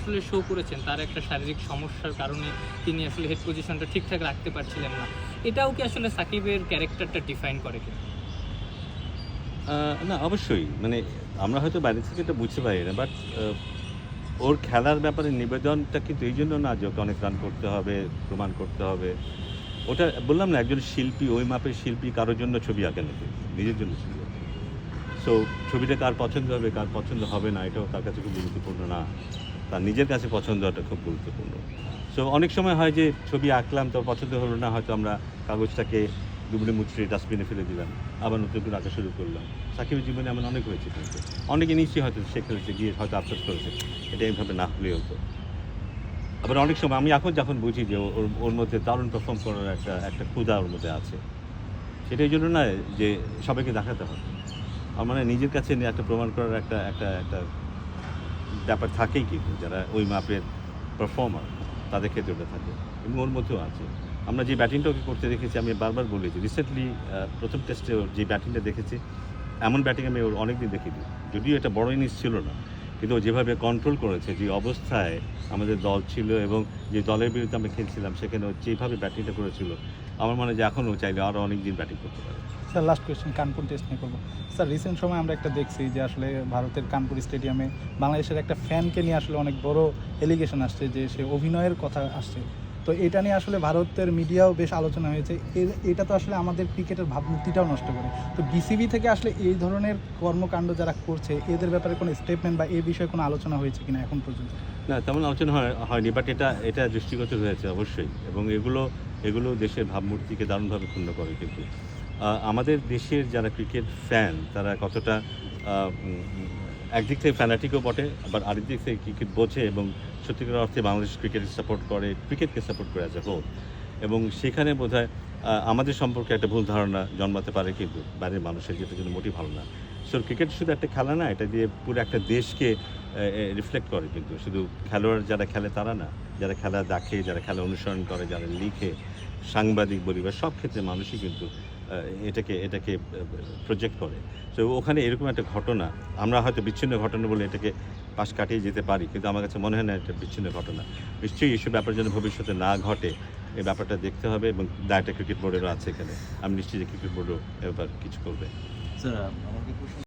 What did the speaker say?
আসলে শো করেছেন, তার একটা শারীরিক সমস্যার কারণে তিনি আসলে হেড পজিশনটা ঠিকঠাক রাখতে পারছিলেন না। এটাও কি আসলে সাকিবের ক্যারেক্টারটা ডিফাইন করে কি না, অবশ্যই। মানে আমরা হয়তো বাইরে থেকে এটা বুঝতে পারি না বাট ওর খেলার ব্যাপারে নিবেদনটা কিন্তু এই জন্য না যে ওকে অনেক রান করতে হবে, প্রমাণ করতে হবে। ওটা বললাম না, একজন শিল্পী, ওই মাপের শিল্পী কারোর জন্য ছবি আঁকে নাকি? নিজের জন্য ছবি সো ছবিটা কার পছন্দ হবে, কার পছন্দ হবে না, এটাও তার কাছে খুব গুরুত্বপূর্ণ না। তার নিজের কাছে পছন্দ হওয়াটা খুব গুরুত্বপূর্ণ। সো অনেক সময় হয় যে ছবি আঁকলাম তো পছন্দ হলো না, হয়তো আমরা কাগজটাকে দুবড়ে মুচড়ে ডাস্টবিনে ফেলে দিলাম, আবার নতুন করে আঁকা শুরু করলাম। সাকিবের জীবনে এমন অনেক হয়েছে কিন্তু। অনেকে নিশ্চয়ই হয়তো সে খেলেছে গিয়ে হয়তো আফসোস করেছে, এটা এইভাবে না হলেও হতো আবার অনেক সময় আমি এখন যখন বুঝি যে ওর ওর মধ্যে দারুণ পারফর্ম করার একটা একটা ক্ষুদা ওর মধ্যে আছে সেটা এই জন্য না যে সবাইকে দেখাতে হবে। আমার মানে নিজের কাছে নিয়ে একটা প্রমাণ করার একটা একটা একটা ব্যাপার থাকেই কিন্তু যারা ওই মাপের পারফর্মার তাদের ক্ষেত্রে ওটা থাকে এবং ওর মধ্যেও আছে। আমরা যে ব্যাটিংটা ওকে করতে দেখেছি, আমি বারবার বলেছি রিসেন্টলি প্রথম টেস্টে ওর যে ব্যাটিংটা দেখেছি, এমন ব্যাটিং আমি ওর অনেকদিন দেখিনি। যদিও এটা বড় ইনিংস ছিল না, কিন্তু যেভাবে কন্ট্রোল করেছে, যে অবস্থায় আমাদের দল ছিল এবং যে দলের বিরুদ্ধে আমরা খেলছিলাম, সেখানে যেভাবে ব্যাটিংটা করেছিল আমার মনে হয় যে এখনও চাইলে আরও অনেক দিন ব্যাটিং করতে পারে। Sir last question Kanpur test নিয়ে করব। স্যার রিসেন্ট সময় আমরা একটা দেখছি যে আসলে ভারতের কানপুর স্টেডিয়ামে বাংলাদেশের একটা ফ্যানকে নিয়ে আসলে অনেক বড় এলিগেশন আসছে যে সে অভিনয়ের কথা আসছে। তো এটা নিয়ে আসলে ভারতের মিডিয়াও বেশ আলোচনা হয়েছে। এটা তো আসলে আমাদের ক্রিকেটের ভাবমূর্তিটাও নষ্ট করে। তো বিসিবি থেকে আসলে এই ধরনের কর্মকাণ্ড যারা করছে এদের ব্যাপারে কোনো স্টেটমেন্ট বা এই বিষয়ে কোনো আলোচনা হয়েছে কিনা এখন পর্যন্ত? না তেমন আলোচনা হয় হয়নি বাট এটা এটা দৃষ্টিগত হয়েছে অবশ্যই। এবং এগুলো এগুলো দেশের ভাবমূর্তিকে দারুণভাবে ক্ষুণ্ণ করে কিন্তু। আমাদের দেশের যারা ক্রিকেট ফ্যান, তারা কতটা একদিক থেকে ফ্যানাটিকও বটে, আবার আরেক দিক থেকে ক্রিকেট বোঝে এবং সত্যিকার অর্থে বাংলাদেশ ক্রিকেট সাপোর্ট করে, ক্রিকেটকে সাপোর্ট করে অ্যাজ হোক এবং সেখানে বোধ আমাদের সম্পর্কে একটা ভুল ধারণা জন্মাতে পারে কিন্তু, বাইরের মানুষের যেটা কিন্তু মোটেই ভালো না। সো ক্রিকেট শুধু একটা খেলা না, এটা দিয়ে পুরো একটা দেশকে রিফ্লেক্ট করে কিন্তু। শুধু খেলোয়াড় যারা খেলে তারা না। যারা খেলা দেখে, যারা খেলা অনুসরণ করে, যারা লিখে, সাংবাদিক বলি বা সব ক্ষেত্রে মানুষই কিন্তু এটাকে এটাকে প্রজেক্ট করে। তো ওখানে এরকম একটা ঘটনা, আমরা হয়তো বিচ্ছিন্ন ঘটনা বলে এটাকে পাশ কাটিয়ে যেতে পারি, কিন্তু আমার কাছে মনে হয় না এটা বিচ্ছিন্ন ঘটনা। নিশ্চয়ই এসব ব্যাপার যেন ভবিষ্যতে না ঘটে, এই ব্যাপারটা দেখতে হবে এবং দায়টা ক্রিকেট বোর্ডেরও আছে এখানে। আমি নিশ্চয়ই যে ক্রিকেট বোর্ডও এবার কিছু করবে। স্যার